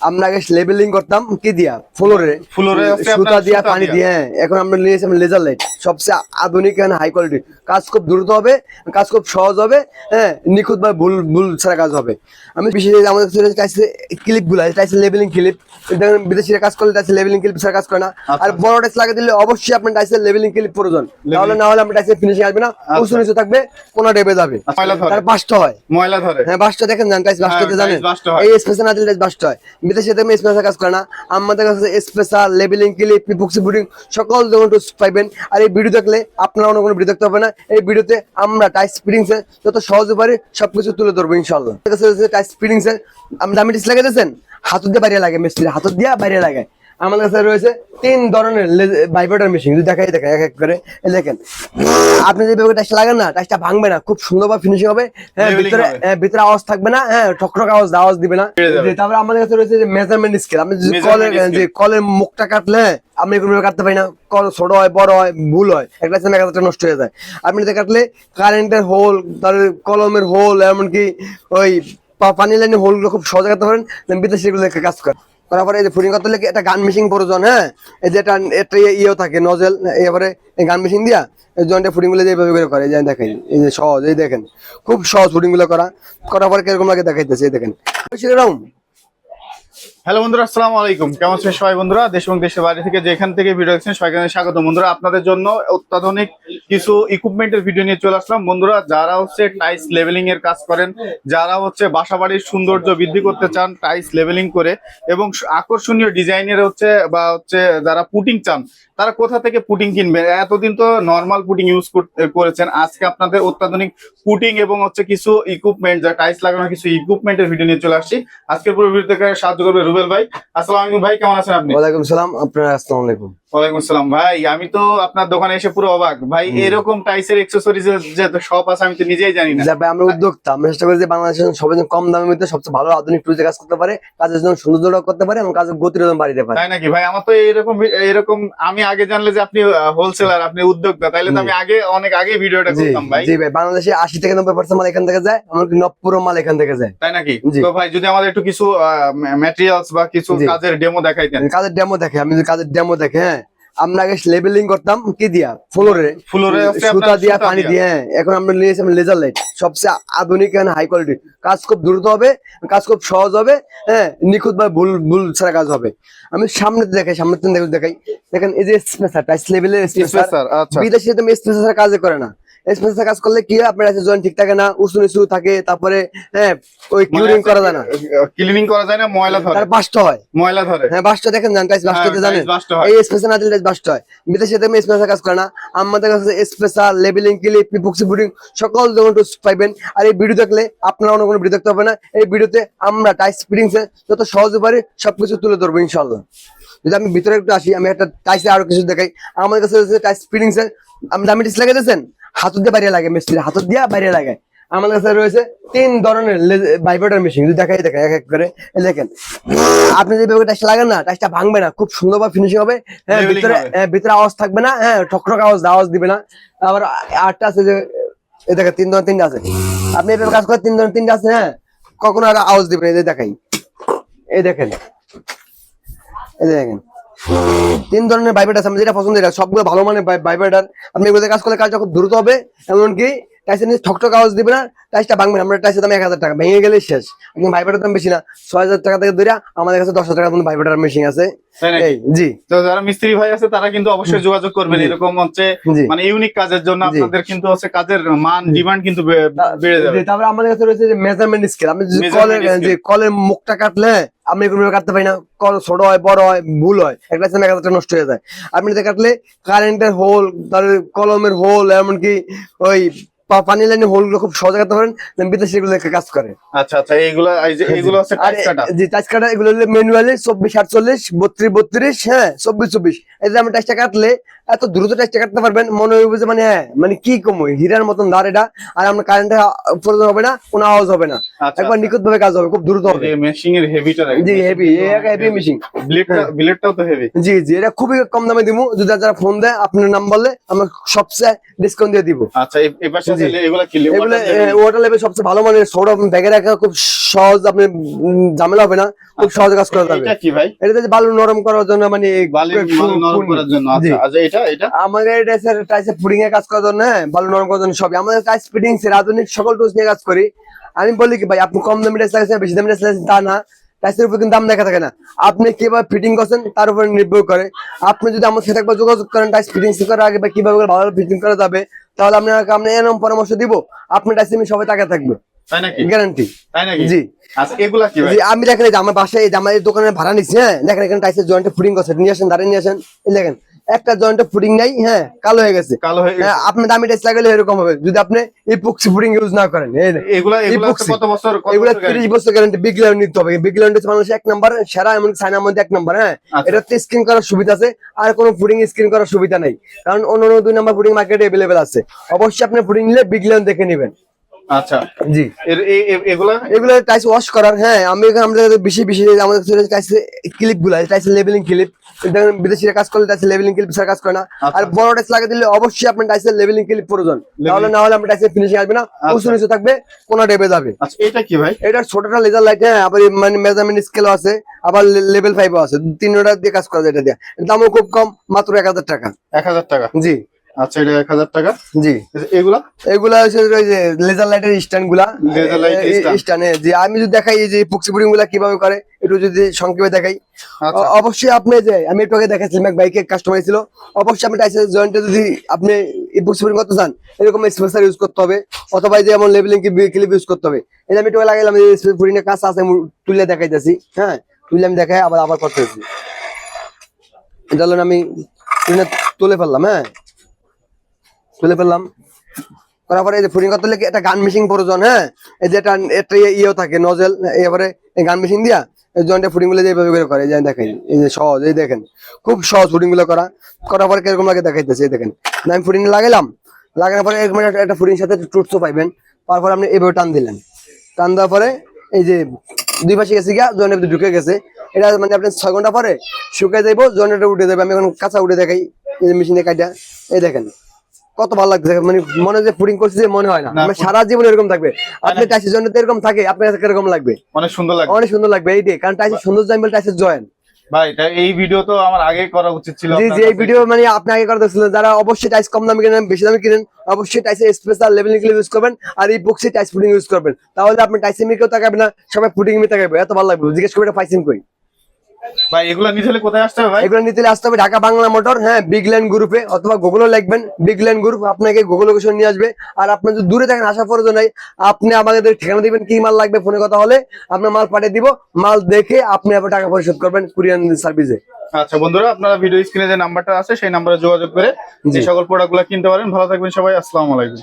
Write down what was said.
আমরা আগে লেবেলিং করতাম কি দিয়া? ফ্লোরে ফ্লোরে সুতা দিয়া পানি দিয়া। দিয়ে হ্যাঁ। এখন আমরা নিয়েছি লেজার লাইট সবচেয়ে আধুনিক এন্ড হাই কোয়ালিটি কাজ খুব দ্রুত হবে কাজ খুব সহজ হবে হ্যাঁ নিখুঁত বা ভুল ভুল ছাড়া কাজ হবে। আমি বিশেষ আমাদের কাছে ক্লিপগুলো টাইসে লেবেলিং ক্লিপ দেখেন বিদেশিরা কাজ করলে টাইসে লেবেলিং ক্লিপ ছাড়া কাজ করে না। আচ্ছা, আর বড় টাইস লাগিয়ে দিলে অবশ্যই আপনার টাইসে লেবেলিং ক্লিপ প্রয়োজন। তাহলে না হলে আপনার টাইসে ফিনিশিং আসবে না। উঁচু নিচু থাকবে কোনা ডেবে যাবে। আচ্ছা। তার বাস্ট হয়। ময়লা ধরে। হ্যাঁ বাসটা দেখেন জান টাইস বাসটাতে হ্যাঁ, জানেন? টাইস বাস্ট হয়। এই স্পেশাল না দিলে বাসটা হয়। বিদেশে তেমনি স্পেশাল কাজ করে না। আমাদের কাছে স্পেশাল লেবেলিং ক্লিপ পিপক্সি বুডিং সকল ধরনের পাইবেন। আর এই ভিডিও দেখলে আপনার অন্য কোনো ভিডিও দেখতে হবে না। এই ভিডিওতে আমরা টাইস ফিটিংস এর যত সহজে পারি সবকিছু তুলে ধরবো ইনশাল্লাহ টাইস ফিটিংস এর দামি টিস লাগিয়ে দিয়েছেন হাতুর দিয়ে বাইরে লাগে মিস্ত্রি হাতুর দিয়ে বাইরে লাগে আমাদের কাছে রয়েছে তিন ধরনের ভাইব্রেটর মেশিন যদি দেখাই দেখাই এক এক করে। দেখেন আপনি যে টাইসটা লাগান না টাইসটা ভাঙবে না খুব সুন্দরভাবে ফিনিশিং হবে। হ্যাঁ ভিতরে হ্যাঁ, ভিতরে আওয়াজ থাকবে না হ্যাঁ ঠক ঠক আওয়াজ আওয়াজ দিবে না। তারপরে আমাদের কাছে রয়েছে যে মেজারমেন্ট স্কেল আপনি যদি কলের যে কলের মুখটা কাটলে আমি কোনো কাটতে পারি না। কল ছোট হয় বড় হয় ভুল হয়। একটা চেনা কাটাটা নষ্ট হয়ে যায়। আপনি যদি কাটলে কারেন্টের হোল তারপরে কলমের হোল এমনকি ওই পানি লাইনের হোলগুলো খুব সহজে কাটতে পারেন বিদেশি কাজ করে। করার পরে এই যে ফুডিং করতে লেগে একটা গান মেশিন প্রয়োজন হ্যাঁ? এই যে একটা একটা ইয়েও থাকে নজেল এবারে এই গান মেশিন দিয়া এই জয়েন্টে ফুডিংগুলো যেভাবে করে যে দেখেন, এই যে সহজ, এই দেখেন। খুব সহজ ফুডিংগুলো করা। করার পরে কীরকম লাগে দেখাইতেছে, এই দেখেন। এরকম হ্যালো বন্ধুরা, আসসালামু আলাইকুম। কেমন আছেন সবাই বন্ধুরা? দেশ এবং দেশের বাইরে থেকে যেখান থেকে ভিডিও দেখছেন, সবাইকে স্বাগত। বন্ধুরা, আপনাদের জন্য অত্যাধুনিক কিছু ইকুইপমেন্টের ভিডিও নিয়ে চলে আসলাম। বন্ধুরা, যারা হচ্ছে টাইস লেভেলিং এর কাজ করেন, যারা হচ্ছে বাসাবাড়ির সৌন্দর্য বৃদ্ধি করতে চান টাইস লেভেলিং করে, এবং আকর্ষণীয় ডিজাইনের হচ্ছে বা হচ্ছে যারা পুটিং চান, তারা কোথা থেকে পুটিং কিনবেন? এতদিন তো নর্মাল পুটিং ইউজ করেছেন। আজকে আপনাদের অত্যাধুনিক পুটিং এবং হচ্ছে কিছু ইকুইপমেন্ট যা টাইস লাগানোর কিছু ইকুইপমেন্টের ভিডিও নিয়ে চলে আসছি। আজকের পুরো ভিডিও থেকে সাহায্য করবে রুবেল ভাই আসসালামু আলাইকুম ভাই কেমন আছেন আপনি? ওয়ালাইকুম সালাম আপনার আসসালামু আলাইকুম। ওয়ালাইকুম আসসালাম। ভাই আমি তো আপনার দোকানে এসে পুরো অবাক। ভাই এরকম টাইসের এক্সেসরিজ যে শপ আছে আমি তো নিজেই জানি না। ভাই আমরা উদ্যোক্তা। আমরা চেষ্টা করি যে বাংলাদেশের সবাই কম দামের মধ্যে সবচেয়ে ভালো আধুনিক টুলসে কাজ করতে পারে কাজের জন্য সৌন্দর্য করতে পারে এবং কাজের বাড়িতে পারে তাই নাকি? ভাই আমার তো এরকম এরকম আমি আগে জানলে যে আপনি হোলসেলার আপনি উদ্যোক্তা তাইলে তো আমি আগে অনেক আগে ভিডিওটা করতাম ভাই। জি ভাই বাংলাদেশে আশি থেকে নব্বই পার্সেন্ট মাল এখান থেকে যায় এমনকি নব্বই মাল এখান থেকে যায়। তাই নাকি? তো ভাই যদি আমাদের একটু কিছু ম্যাটেরিয়ালস বা কিছু কাজের ডেমো দেখাইতেন। কাজের ডেমো দেখে আমি যদি কাজের ডেমো দেখে হ্যাঁ আমরা আগে লেবেলিং করতাম কি দিয়া? ফ্লোরে ফ্লোরে সুতা দিয়া পানি দিয়ে। হ্যাঁ। এখন আমরা নিয়েছি লেজার লাইট সবচেয়ে আধুনিক এন্ড হাই কোয়ালিটি কাজ খুব দ্রুত হবে কাজ খুব সহজ হবে হ্যাঁ নিখুঁত ভাবে ভুল ভুল ছাড়া কাজ হবে। আমি সামনে দেখাই সামনে দেখাই। দেখেন এই যে স্পেসার টাইস লেভেলের স্পেসার বিদেশে তুমি স্পেসার কাজ করে না। স্পেসার কাজ করলে কি আপনার কাছে জয়েন্ট ঠিক থাকে না উঁচু নিচু থাকে তারপরে হ্যাঁ ওই কিউরিং করা যায় না। ক্লিনিং করা যায় না ময়লা ধরে। তার বাসটা হয়। ময়লা ধরে। হ্যাঁ বাসটা দেখেন জান টাইস বাসটাতে হ্যাঁ, জানেন। বাসটা হয়। এই স্পেশাল না দিলে বাসটা হয়। বিদেশে তেমনি স্পেশাল কাজ করে না। আমাদের কাছে স্পেশাল লেবেলিং ক্লিপ পিপক্সি বুডিং সকল টুলস পাইবেন। আর এই ভিডিও দেখলে আপনারা অন্য কোনো ভিডিও দেখতে হবে না। এই ভিডিওতে আমরা টাইস ফিটিংস যত সহজে পারি সবকিছু তুলে ধরবো ইনশাল্লাহ যদি আমি ভিতরে একটু আসি আমি একটা টাইসে আরও কিছু দেখাই। আমাদের কাছে টাইস ফিটিংস আমি দামি টিস লাগিয়ে দিয়েছেন? হাত দিয়ে বাইরে লাগে মিস্ত্রি হাত দিয়ে বাইরে লাগে। আমাদের কাছে রয়েছে তিন ধরনের ভাইব্রেটর মেশিন যদি দেখাই দেখাই এক এক করে। দেখেন আপনি যে টাইসটা লাগান না টাইসটা ভাঙবে না খুব সুন্দরভাবে ফিনিশিং হবে। হ্যাঁ ভিতরে হ্যাঁ, ভিতরে আওয়াজ থাকবে না হ্যাঁ ঠক ঠক আওয়াজ আওয়াজ দিবে না। আবার আটটা আছে যে এই দেখেন তিন ধরনের তিনটা আছে। আপনি এভাবে কাজ করেন তিন ধরনের তিনটা আছে হ্যাঁ কখনো আর আওয়াজ দিবে না এই দেখাই। এই দেখেন এই দেখেন। তিন ধরনের ভাইব্রেটার আছে আমি যেটা পছন্দ সবগুলো ভালো মানে ভাইব্রেটার আপনি এগুলোতে কাজ করলে কাজটা খুব দ্রুত হবে, এমনকি টাইসের নিচে ঠকঠক আওয়াজ দিবে না টাইসটা ভাঙবে না। আমরা টাইসের দাম এক হাজার টাকা। ভেঙে গেলে শেষ। একদম ভাইব্রেটার দাম বেশি না। ছয় হাজার টাকা থেকে ধরে আমাদের কাছে দশ হাজার টাকা ভাইব্রেটার মেশিন আছে। এই জি। তো যারা মিস্ত্রি ভাই আছে তারা কিন্তু অবশ্যই যোগাযোগ করবেন। এরকম হচ্ছে মানে ইউনিক কাজের জন্য আপনাদের কিন্তু হচ্ছে কাজের মান ডিমান্ড কিন্তু বেড়ে যাবে। তারপরে আমাদের কাছে রয়েছে যে মেজারমেন্ট স্কেল আপনি যদি কলের যে কলের মুখটা কাটলে আমি কোনো কাটতে পারি না। কল ছোট হয় বড় হয় ভুল হয়। একটা কাটাটা নষ্ট হয়ে যায়। আপনি কাটলে কারেন্টের হোল তারপরে কলমের হোল এমনকি ওই পানি লাইনের হোলগুলো খুব সহজে কাটতে পারেন বিদেশি গুলো কাজ করে। আচ্ছা আচ্ছা এইগুলো কাটা জি টাচ কাটা এগুলো হলো ম্যানুয়ালি চব্বিশ আটচল্লিশ বত্রিশ বত্রিশ হ্যাঁ চব্বিশ চব্বিশ। এই যে আমি টাচটা কাটলে এত দ্রুত টাচটা কাটতে পারবেন মনে হবে যে মানে হ্যাঁ মানে কি কম হীরার মতন ধার এটা আর আমরা কারেন্টের প্রয়োজন হবে না কোনো আওয়াজ হবে না। আচ্ছা একবার নিখুঁত ভাবে কাজ হবে খুব দ্রুত হবে। মেশিং এর হেভিটা জি হেভি হেভি মেশিন ব্লেডটা ব্লেডটাও তো হেভি জি জি এটা খুবই কম দামে দিব যদি যারা ফোন দেয় আপনার নাম বললে আমরা সবচেয়ে ডিসকাউন্ট দিয়ে দিব। আচ্ছা এই- পাশে জি। এগুলো ওয়াটার লেভেল সবচেয়ে ভালো মানের ব্যাগে রাখা খুব সহজ আপনি ঝামেলা হবে না খুব সহজে কাজ করা যাবে। এটা কি ভাই? এটাতে বালু নরম করার জন্য মানে বালি নরম করার জন্য আচ্ছা আচ্ছা এটা এটা? আমাদের এটা স্যার টাইসে পুডিং এর কাজ করার জন্য হ্যাঁ বালু নরম করার জন্য সবই। আমাদের টাইস ফিটিং এর আধুনিক সকল টুলস নিয়ে কাজ করি। আমি বলি কি ভাই আপনি কম দামি টাইস লাগাচ্ছেন বেশি দামি টাইস লাগাচ্ছেন তা না। টাইসের উপর কিন্তু দাম দেখা থাকে না। আপনি কীভাবে ফিটিং করছেন তার উপর নির্ভর করে। আপনি যদি আমার সাথে একবার যোগাযোগ করেন টাইস ফিটিং করার আগে বা কীভাবে ভালো ফিটিং করা যাবে তাহলে আপনাকে আমরা এরকম পরামর্শ দিব। আপনি টাইস আমি সবাই টাকা থাকবে। গ্যারান্টি। জি। এগুলা কি জি আমি দেখেন আমার বাসায় আমার দোকানে ভাড়া নিচ্ছি হ্যাঁ? দেখেন এখানে টাইসের জয়েন্টে ফুডিং করছে নিয়ে আসেন দাঁড়িয়ে নিয়ে আসেন। দেখেন একটা জয়েন্টে ফুডিং নাই হ্যাঁ কালো হয়ে গেছে। কালো হয়ে হ্যাঁ, গেছে আপনি দামি টাইস লাগালে এরকম হবে। যদি আপনি ইপক্সি ফুডিং ইউজ না করেন এগুলা কত বছর গ্যারান্টি বিগ নিতে হবে। বিগ ল্যান্ড হচ্ছে মানুষ এক নাম্বার সেরা এমন চায়নার মধ্যে এক নাম্বার হ্যাঁ। আচ্ছা। এটাতে স্ক্রিন করার সুবিধা আছে আর কোনো ফুডিং স্ক্রিন করার সুবিধা নেই। কারণ অন্য অন্য দুই নাম্বার ফুডিং মার্কেটে অ্যাভেলেবেল আছে। অবশ্যই আপনি ফুডিং নিলে বিগ দেখে নেবেন। আচ্ছা। জি। এগুলা? এগুলো টাইস ওয়াশ করার হ্যাঁ আমি আমাদের বেশি বেশি আমাদের টাইস ক্লিপগুলো টাইস লেবেলিং ক্লিপ বিদেশিরা কাজ করলে ডাইসে লেভেলিং ক্লিপ ছাড়া কাজ করে না। আচ্ছা। আর বড় টাইস লাগিয়ে দিলে অবশ্যই আপনার টাইসের লেভেলিং ক্লিপ প্রয়োজন। তাহলে না হলে আপনার টাইসের ফিনিশিং আসবে না উঁচু নিচু থাকবে কোনো ডেবে যাবে। আচ্ছা এটা কি ভাই? এটার ছোটটা লেজার লাইট হ্যাঁ আবার মানে মেজারমেন্ট স্কেলও আছে আবার লেভেল ফাইভও আছে। তিনটা দিয়ে কাজ করা যায় এটা দিয়ে। দামও খুব কম মাত্র এক হাজার টাকা। এক হাজার টাকা। জি। আচ্ছা এটা এক হাজার টাকা? জি। এগুলা? এগুলা হচ্ছে ওই যে লেজার লাইটের স্ট্যান্ডগুলা। Light stand। স্ট্যান্ড যে আমি যদি দেখাই এই যে পুক্সি পুডিংগুলা কীভাবে করে একটু যদি সংক্ষেপে দেখাই। আচ্ছা। অবশ্যই আপনি যে আমি একটু আগে দেখাচ্ছিলাম এক বাইকের কাস্টমার ছিল। অবশ্যই আপনি টাইসের জয়েন্টে যদি আপনি এই পুক্সি করতে চান এরকম স্পেসার ইউজ করতে হবে। অথবা যে এমন লেভেলিং ক্লিপ ইউজ করতে হবে। যে আমি একটু লাগাইলাম পুডিং এর কাজ আছে তুলে দেখাইতেছি হ্যাঁ? তুলে আমি দেখাই আবার আবার করতেছি। এটা হলো আমি তুলে ফেললাম হ্যাঁ? তুলে ফেললাম। করার পরে এই যে ফুডিং করতে হলে একটা গান মেশিন প্রয়োজন হ্যাঁ? এই যে একটা একটা ইয়ে- ইয়েও থাকে নজেল এবারে এই গান মেশিন দিয়া এই জয়েন্টে ফুডিংগুলো যেভাবে করে করে, এই যে দেখেন, এই যে সহজ, এই দেখেন, খুব সহজ ফুডিংগুলো করা। করার পরে কীরকম লাগে দেখাইতেছে, এই দেখেন। আমি ফুডিং লাগাইলাম, লাগানোর পরে এরকম একটা- ফুডিং সাথে টুটসও পাইবেন তারপর আপনি এভাবে টান দিলেন। টান দেওয়ার পরে এই যে দুই পাশে গেছে গিয়া জয়েন্টের ভিতরে ঢুকে গেছে। এটা মানে আপনি ছয় ঘণ্টা পরে শুকিয়ে যাইবো জয়েন্টটা উঠে যাবে আমি এখন কাঁচা উঠে দেখাই, এই মেশিনে কাটা এই দেখেন। কত ভালো লাগছে মানে মনে যে পুডিং করছে যে মনে হয় না। মানে সারা জীবন এরকম থাকবে। আপনি টাইসের জন্য এরকম থাকে আপনার কাছে কীরকম লাগবে? অনেক সুন্দর লাগে অনেক সুন্দর লাগবে এই দিয়ে কারণ টাইসের সুন্দর জাইম বলে টাইসের জয়েন। ভাই এই ভিডিও তো আমার আগে করা উচিত ছিল জি জি এই ভিডিও মানে আপনি আগে করে দেখছিলেন যারা অবশ্যই টাইস কম দামে কিনেন বেশি দামে কিনেন অবশ্যই টাইসের স্পেশাল লেভেলিং ইউজ করবেন আর এই বক্সে টাইস পুডিং ইউজ করবেন। তাহলে আপনি টাইসের মিকেও তাকাবেন না সবাই পুডিং মি তাকাবে এত ভালো লাগবে। জিজ্ঞেস করবে এটা পাইছেন কই? ভাই এগুলা নিতে হলে কোথায় আসতে হবে ভাই? এগুলো নিতে আসতে হবে ঢাকা বাংলা মোটর হ্যাঁ বিগ ল্যান্ড গ্রুপে অথবা গুগলও লিখবেন বিগ ল্যান্ড গ্রুপ আপনাকে গুগল লোকেশন নিয়ে আসবে। আর আপনি যদি দূরে থাকেন প্রয়োজন নাই আপনি আমাদের ঠিকানা দিবেন কি মাল লাগবে ফোনে কথা হলে আপনার মাল পাঠিয়ে দিব মাল দেখে আপনি আবার টাকা পরিশোধ করবেন কুরিয়ান সার্ভিসে। আচ্ছা বন্ধুরা আপনারা ভিডিও স্ক্রিনে যে নাম্বারটা আছে সেই নাম্বারে যোগাযোগ করে। এই সকল প্রোডাক্টগুলো কিনতে পারেন। ভালো থাকবেন সবাই আসসালামু আলাইকুম।